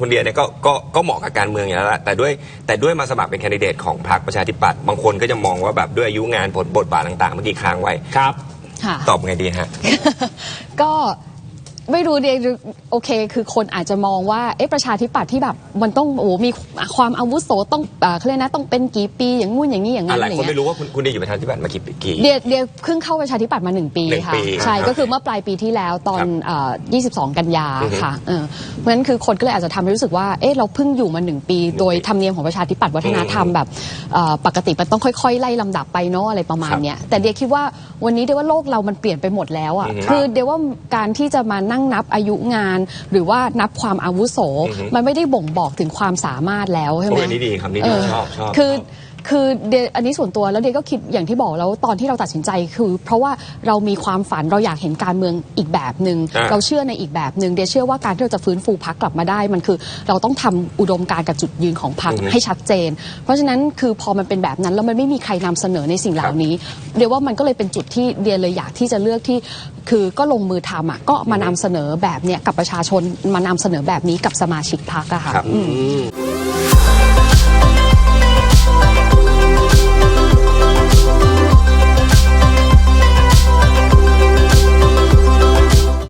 คุณเดียเนี่ยก็ก็ก็เหมาะกับการเมืองอยู่แล้วแหละแต่ด้วยแต่ด้วยมาสมัครเป็นแคนดิเดตของพรรคประชาธิปัตย์บางคนก็จะมองว่าแบบด้วยอายุงานผลบทบาทต่างๆเมื่อกี้ค้างไว้ครับ ค่ะ ตอบไงดีฮะ ก็ ไม่รู้เดียโอเค คือคนอาจจะมองว่าเอ๊ะประชาธิปัตย์ที่แบบมันต้องโอ้มีความอาวุโสต้องเอ่อเขาเรียกนะต้องเป็นกี่ปีอย่างงู้นอย่างนี้อย่างนั้อะนหอะลายไรคนเงี้ไม่ยรู้ว่าคุณคุณเดียอยู่ประชาธิปัตย์มากี่ปีกี่เดียเดียเพิ่งเข้าประชาธิปัตย์มาหนึ่งปีหนึ่งค่ะปีใช่อ่าก็คือเมื่อปลายปีที่แล้วตอนครับเอ่อ22 กันยาอือฮึค่ะเออเพราะฉะนั้นคือคนก็เลยอาจจะทำให้รู้สึกว่าเอ๊ะเราเพิ่งอยู่มาหนึ่งปี โดยธรรมเนียมของประชาธิปัตย์วัฒนธรรมแบบเอ่อปกติมันต้องค่อย ๆ ไล่ลำดับไปเนาะอะไรประมาณเนี้ยแต่เดียคิดว่าวันนี้เดียว่าโลกเรามันเปลี่ยนไปหมดแล้วอะอือฮึคือเดียว่าการที่จะมานั่งนับอายุงาน หรือว่านับความอาวุโสอือฮึมันไม่ได้บ่งบอกถึงความสามารถแล้วใช่ไหโอ้มยอันนี้ดีครับนี่เอดีอชอบชอบคือ ชอบ คือเดยอันนี้ส่วนตัวแล้วเดยก็คิดอย่างที่บอกแล้วตอนที่เราตัดสินใจคือ เพราะว่าเรามีความฝันเราอยากเห็นการเมืองอีกแบบหนึง่งอ่าเราเชื่อในอีกแบบหนึ่งเดยเชื่อว่าการที่เราจะฟื้นฟูพักกลับมาได้ มันคือเราต้องทำอุดมการณ์กับจุดยืนของพักอือฮึให้ชัดเจน เพราะฉะนั้นคือพอมันเป็นแบบนั้นแล้วมันไม่มีใครนำเสนอในสิ่งเหล่านี้ เดียว่ามันก็เลยเป็นจุดที่เดียเลยอยากที่จะเลือกที่ คือก็ลงมือทำอะก็มานำเสนอแบบเนี้ยกับประชาชนมานำเสนอแบบนี้กับสมาชิกพักอะค่ะ ครับ อืมอืม